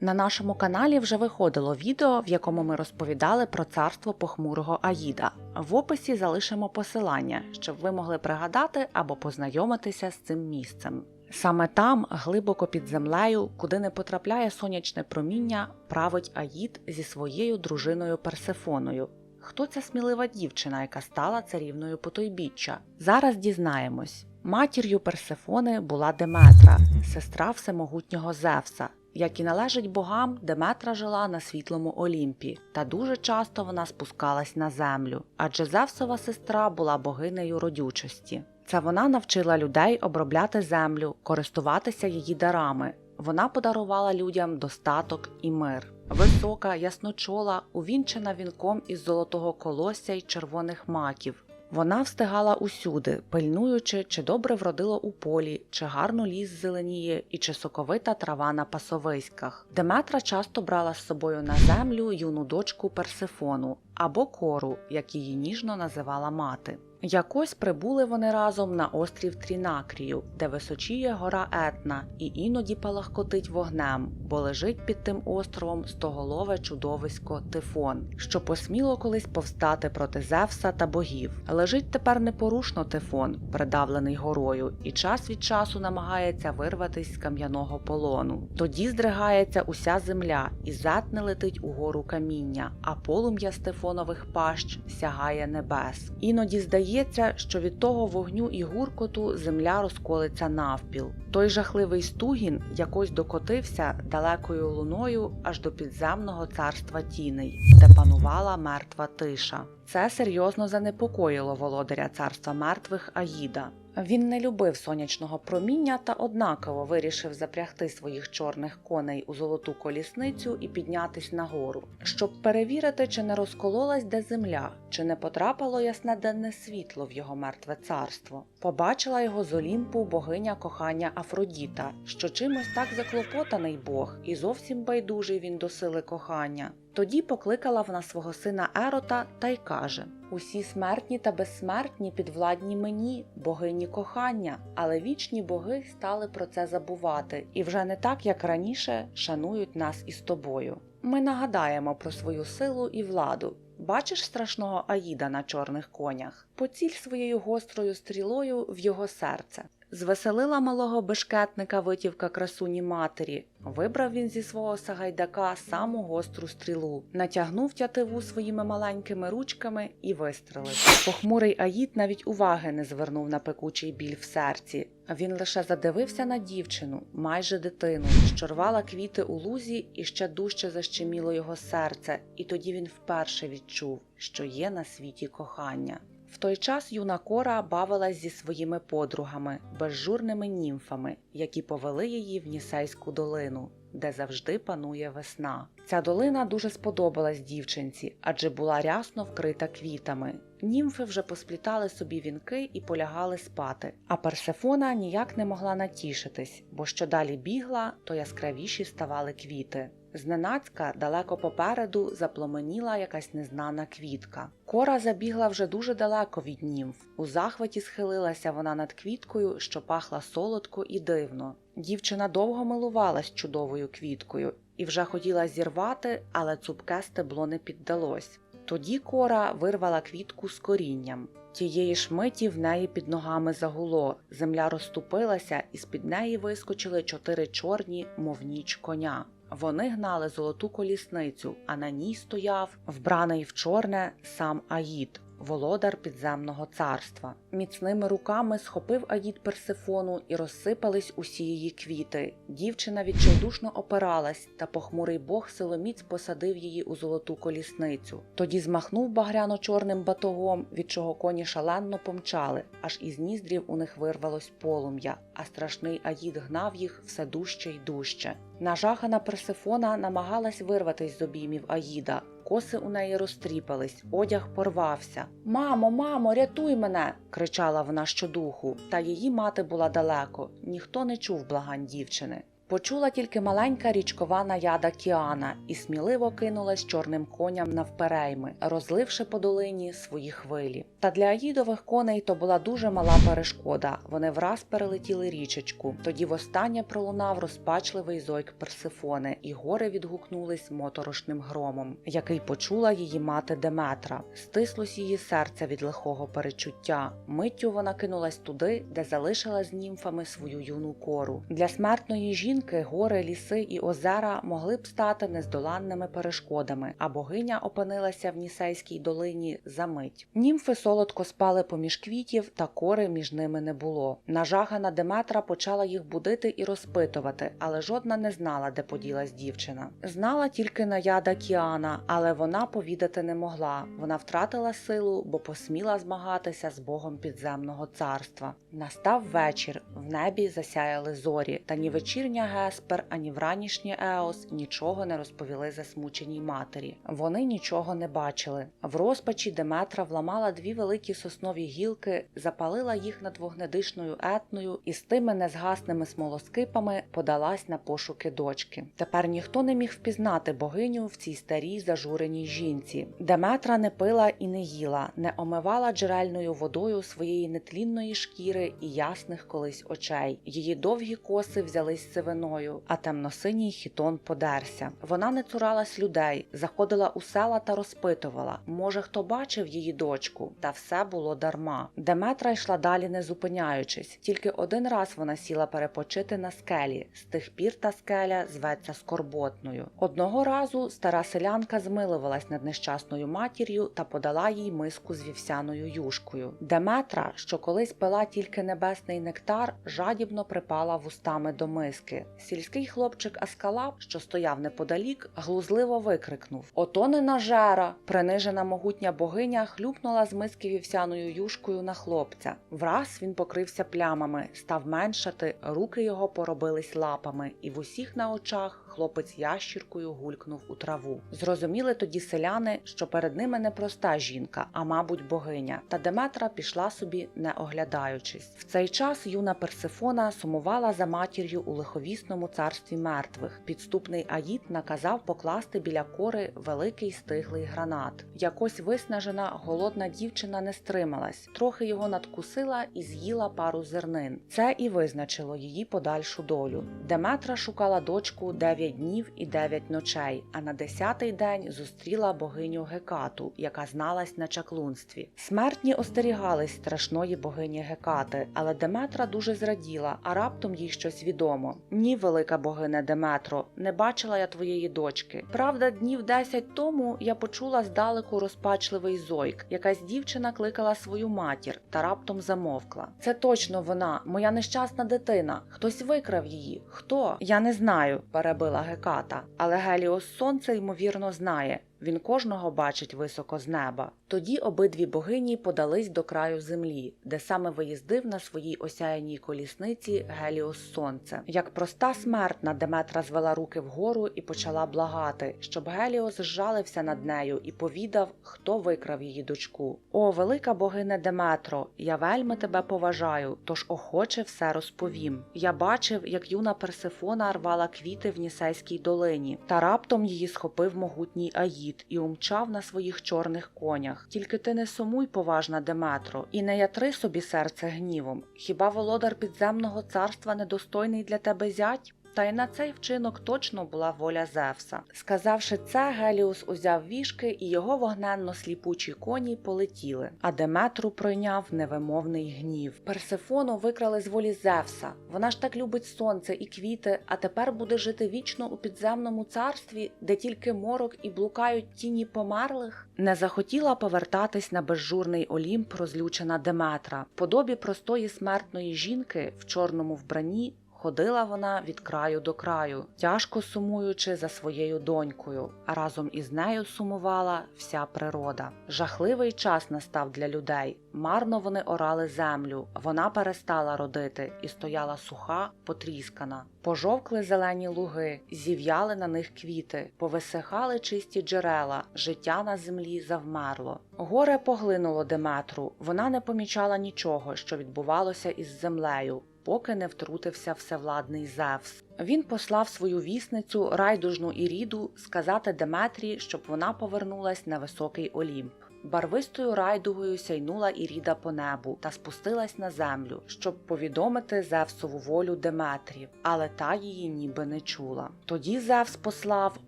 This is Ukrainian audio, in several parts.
На нашому каналі вже виходило відео, в якому ми розповідали про царство похмурого Аїда. В описі залишимо посилання, щоб ви могли пригадати або познайомитися з цим місцем. Саме там, глибоко під землею, куди не потрапляє сонячне проміння, править Аїд зі своєю дружиною Персефоною. Хто ця смілива дівчина, яка стала царівною потойбіччя? Зараз дізнаємось. Матір'ю Персефони була Деметра, сестра всемогутнього Зевса. Як і належить богам, Деметра жила на світлому Олімпі, та дуже часто вона спускалась на землю, адже Зевсова сестра була богинею родючості. Це вона навчила людей обробляти землю, користуватися її дарами. Вона подарувала людям достаток і мир. Висока, ясночола, увінчена вінком із золотого колосся й червоних маків. Вона встигала усюди, пильнуючи, чи добре вродило у полі, чи гарно ліс зеленіє, і чи соковита трава на пасовиськах. Деметра часто брала з собою на землю юну дочку Персифону або кору, як її ніжно називала мати. Якось прибули вони разом на острів Трінакрію, де височіє гора Етна, і іноді палахкотить вогнем, бо лежить під тим островом стоголове чудовисько Тифон, що посміло колись повстати проти Зевса та богів. Лежить тепер непорушно Тифон, придавлений горою, і час від часу намагається вирватись з кам'яного полону. Тоді здригається уся земля, і зетне летить угору каміння, а полум'я Стефонових пащ сягає небес. Іноді здається, Здається, що від того вогню і гуркоту земля розколиться навпіл. Той жахливий стугін якось докотився далекою луною аж до підземного царства тіней, де панувала мертва тиша. Це серйозно занепокоїло володаря царства мертвих Аїда. Він не любив сонячного проміння та однаково вирішив запрягти своїх чорних коней у золоту колісницю і піднятись нагору, щоб перевірити, чи не розкололась де земля, чи не потрапило ясне денне світло в його мертве царство. Побачила його з Олімпу богиня кохання Афродіта, що чимось так заклопотаний Бог, і зовсім байдужий він до сили кохання. Тоді покликала вона свого сина Ерота та й каже: Усі смертні та безсмертні підвладні мені, богині кохання, але вічні боги стали про це забувати і вже не так, як раніше, шанують нас із тобою. Ми нагадаємо про свою силу і владу. Бачиш страшного Аїда на чорних конях, поціль своєю гострою стрілою в його серце. Звеселила малого бешкетника витівка красуні матері. Вибрав він зі свого сагайдака саму гостру стрілу, натягнув тятиву своїми маленькими ручками і вистрелив. Похмурий Аїд навіть уваги не звернув на пекучий біль в серці. Він лише задивився на дівчину, майже дитину, що рвала квіти у лузі і ще дужче защеміло його серце, і тоді він вперше відчув, що є на світі кохання. В той час юна кора бавилась зі своїми подругами, безжурними німфами, які повели її в Нісейську долину, де завжди панує весна. Ця долина дуже сподобалась дівчинці, адже була рясно вкрита квітами. Німфи вже посплітали собі вінки і полягали спати, а Персефона ніяк не могла натішитись, бо що далі бігла, то яскравіші ставали квіти. Зненацька далеко попереду запломеніла якась незнана квітка. Кора забігла вже дуже далеко від німф. У захваті схилилася вона над квіткою, що пахла солодко і дивно. Дівчина довго милувалась чудовою квіткою і вже хотіла зірвати, але цупке стебло не піддалось. Тоді кора вирвала квітку з корінням. Тієї ж миті в неї під ногами загуло, земля розступилася, і з під неї вискочили чотири чорні, мов ніч коня. Вони гнали золоту колісницю, а на ній стояв, вбраний в чорне, сам Аїд, володар підземного царства. Міцними руками схопив Аїд Персифону і розсипались усі її квіти. Дівчина відчайдушно опиралась, та похмурий бог силоміць посадив її у золоту колісницю. Тоді змахнув багряно-чорним батогом, від чого коні шаленно помчали, аж із ніздрів у них вирвалось полум'я, а страшний Аїд гнав їх все дужче й дужче. Нажахана Персифона намагалась вирватись з обіймів Аїда. Коси у неї розтріпались, одяг порвався. Мамо, мамо, рятуй мене! кричала вона щодуху, та її мати була далеко, ніхто не чув благань дівчини. Почула тільки маленька річкова наяда Кіана і сміливо кинулась чорним коням навперейми, розливши по долині свої хвилі. Та для Аїдових коней то була дуже мала перешкода. Вони враз перелетіли річечку. Тоді востаннє пролунав розпачливий зойк Персифони, і гори відгукнулись моторошним громом, який почула її мати Деметра. Стислось її серце від лихого перечуття. Миттю вона кинулась туди, де залишила з німфами свою юну кору. Для смертної жінки гори, ліси і озера могли б стати нездоланними перешкодами, а богиня опинилася в Нісейській долині за мить. Німфи солодко спали поміж квітів, та кори між ними не було. Нажахана Деметра почала їх будити і розпитувати, але жодна не знала, де поділась дівчина. Знала тільки наяда Кіана, але вона повідати не могла. Вона втратила силу, бо посміла змагатися з богом підземного царства. Настав вечір, в небі засяяли зорі, та ні вечірня Геспер, ані вранішнє Еос нічого не розповіли засмученій матері. Вони нічого не бачили. В розпачі Деметра вламала дві великі соснові гілки, запалила їх над вогнедишною етною і з тими незгасними смолоскипами подалась на пошуки дочки. Тепер ніхто не міг впізнати богиню в цій старій зажуреній жінці. Деметра не пила і не їла, не омивала джерельною водою своєї нетлінної шкіри і ясних колись очей. Її довгі коси взялись сивиною, а темносиній хітон подерся. Вона не цуралась людей, заходила у села та розпитувала, може, хто бачив її дочку, та все було дарма. Деметра йшла далі, не зупиняючись. Тільки один раз вона сіла перепочити на скелі. З тих пір та скеля зветься скорботною. Одного разу стара селянка змилувалась над нещасною матір'ю та подала їй миску з вівсяною юшкою. Деметра, що колись пила тільки небесний нектар, жадібно припала вустами до миски. Сільський хлопчик Аскалап, що стояв неподалік, глузливо викрикнув: Ото не нажера! Принижена могутня богиня хлюпнула з миски вівсяною юшкою на хлопця. Враз він покрився плямами, став меншати, руки його поробились лапами, і в усіх на очах хлопець ящіркою гулькнув у траву. Зрозуміли тоді селяни, що перед ними не проста жінка, а мабуть, богиня. Та Деметра пішла собі, не оглядаючись. В цей час юна Персифона сумувала за матір'ю у лиховісному царстві мертвих. Підступний Аїд наказав покласти біля кори великий стиглий гранат. Якось виснажена, голодна дівчина не стрималась, трохи його надкусила і з'їла пару зернин. Це і визначило її подальшу долю. Деметра шукала дочку дев'ять днів і дев'ять ночей, а на десятий день зустріла богиню Гекату, яка зналась на чаклунстві. Смертні остерігались страшної богині Гекати, але Деметра дуже зраділа, а раптом їй щось відомо. Ні, велика богине Деметро, не бачила я твоєї дочки. Правда, днів десять тому я почула здалеку розпачливий зойк. Якась дівчина кликала свою матір та раптом замовкла. Це точно вона, моя нещасна дитина. Хтось викрав її. Хто? Я не знаю, перебила Геката. Але Геліос Сонце ймовірно знає. Він кожного бачить високо з неба. Тоді обидві богині подались до краю землі, де саме виїздив на своїй осяяній колісниці Геліос Сонце. Як проста смертна, Деметра звела руки вгору і почала благати, щоб Геліос зжалився над нею і повідав, хто викрав її дочку. О, велика богине Деметро, я вельми тебе поважаю, тож охоче все розповім. Я бачив, як юна Персифона рвала квіти в Нісейській долині, та раптом її схопив могутній Аїд і умчав на своїх чорних конях. Тільки ти не сумуй, поважна Деметро, і не ятри собі серце гнівом. Хіба володар підземного царства недостойний для тебе зять? Та й на цей вчинок точно була воля Зевса. Сказавши це, Геліус узяв вішки, і його вогненно сліпучі коні полетіли, а Деметру пройняв невимовний гнів. Персифону викрали з волі Зевса. Вона ж так любить сонце і квіти, а тепер буде жити вічно у підземному царстві, де тільки морок і блукають тіні померлих. Не захотіла повертатись на безжурний Олімп розлючена Деметра. Подобі простої смертної жінки в чорному вбранні. Ходила вона від краю до краю, тяжко сумуючи за своєю донькою, а разом із нею сумувала вся природа. Жахливий час настав для людей. Марно вони орали землю, вона перестала родити і стояла суха, потріскана. Пожовкли зелені луги, зів'яли на них квіти, повисихали чисті джерела, життя на землі завмерло. Горе поглинуло Деметру, вона не помічала нічого, що відбувалося із землею. Поки не втрутився всевладний Зевс. Він послав свою вісницю райдужну Іріду сказати Деметрі, щоб вона повернулась на високий Олімп. Барвистою райдугою сяйнула Іріда по небу та спустилась на землю, щоб повідомити Зевсову волю Деметрі, але та її ніби не чула. Тоді Зевс послав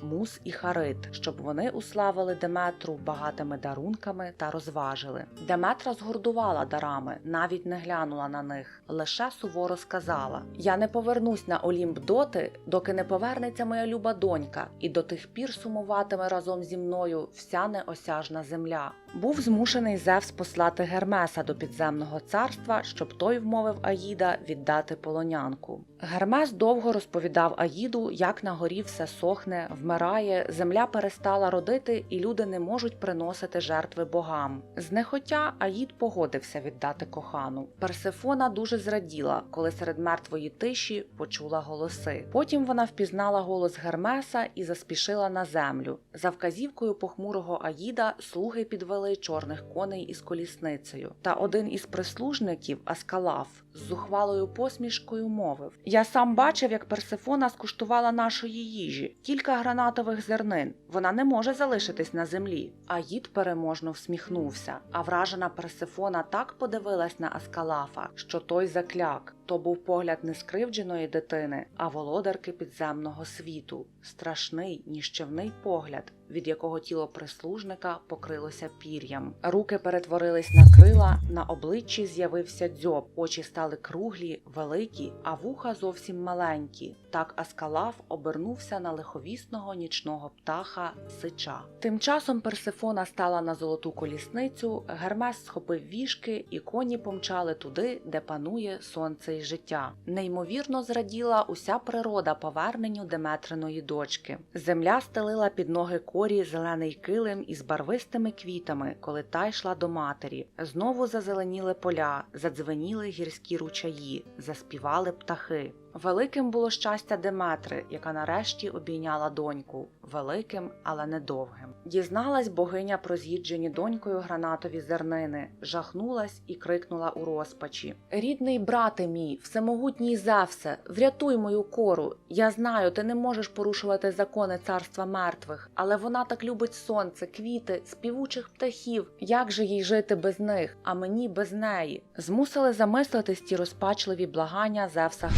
Мус і Харит, щоб вони уславили Деметру багатими дарунками та розважили. Деметра згордувала дарами, навіть не глянула на них, лише суворо сказала: Я не повернусь на Олімп доти, доки не повернеться моя люба донька, і до тих пір сумуватиме разом зі мною вся неосяжна земля. Був змушений Зевс послати Гермеса до підземного царства, щоб той вмовив Аїда віддати полонянку. Гермес довго розповідав Аїду, як на горі все сохне, вмирає, земля перестала родити, і люди не можуть приносити жертви богам. Знехотя Аїд погодився віддати кохану. Персефона дуже зраділа, коли серед мертвої тиші почула голоси. Потім вона впізнала голос Гермеса і заспішила на землю. За вказівкою похмурого Аїда слуги підвели чорних коней із колісницею. Та один із прислужників, Аскалаф, з зухвалою посмішкою мовив: Я сам бачив, як Персефона скуштувала нашої їжі, кілька гранатових зернин. Вона не може залишитись на землі. Аїд переможно всміхнувся, а вражена Персефона так подивилась на Аскалафа, що той закляк. То був погляд не скривдженої дитини, а володарки підземного світу, страшний ніщівний погляд, від якого тіло прислужника покрилося пір'ям. Руки перетворились на крила, на обличчі з'явився дзьоб, очі стали круглі, великі, а вуха зовсім маленькі. Так Аскалав обернувся на лиховісного нічного птаха сича. Тим часом Персефона стала на золоту колісницю, Гермес схопив віжки, і коні помчали туди, де панує сонце й життя. Неймовірно зраділа уся природа поверненню Деметриної дочки. Земля стелила під ноги корі зелений килим із барвистими квітами, коли та йшла до матері. Знову зазеленіли поля, задзвеніли гірські ручаї, заспівали птахи. Великим було щастя Деметри, яка нарешті обійняла доньку, великим, але недовгим. Дізналась богиня про з'їджені донькою гранатові зернини, жахнулась і крикнула у розпачі: Рідний брате мій, всемогутній Зевсе, врятуй мою кору. Я знаю, ти не можеш порушувати закони царства мертвих, але вона так любить сонце, квіти, співучих птахів. Як же їй жити без них, а мені без неї? Змусили замислитись ті розпачливі благання Зевса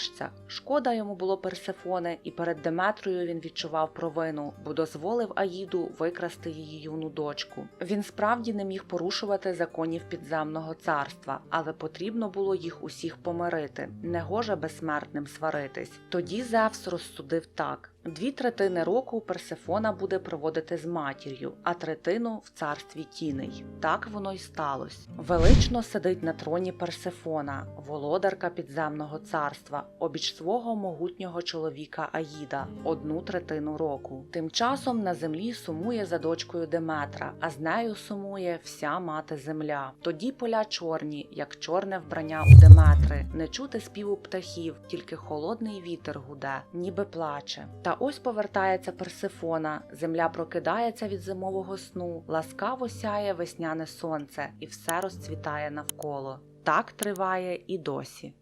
Громовершця. Шкода йому було Персефони, і перед Деметрою він відчував провину, бо дозволив Аїду викрасти її юну дочку. Він справді не міг порушувати законів підземного царства, але потрібно було їх усіх помирити. Негоже безсмертним сваритись. Тоді Зевс розсудив так. Дві третини року Персефона буде проводити з матір'ю, а третину в царстві тіней. Так воно й сталося. Велично сидить на троні Персефона, володарка підземного царства, обіч свого могутнього чоловіка Аїда, одну третину року. Тим часом на землі сумує за дочкою Деметра, а з нею сумує вся мати земля. Тоді поля чорні, як чорне вбрання у Деметри, не чути співу птахів, тільки холодний вітер гуде, ніби плаче. Та ось повертається Персифона, земля прокидається від зимового сну, ласкаво сяє весняне сонце, і все розцвітає навколо. Так триває і досі.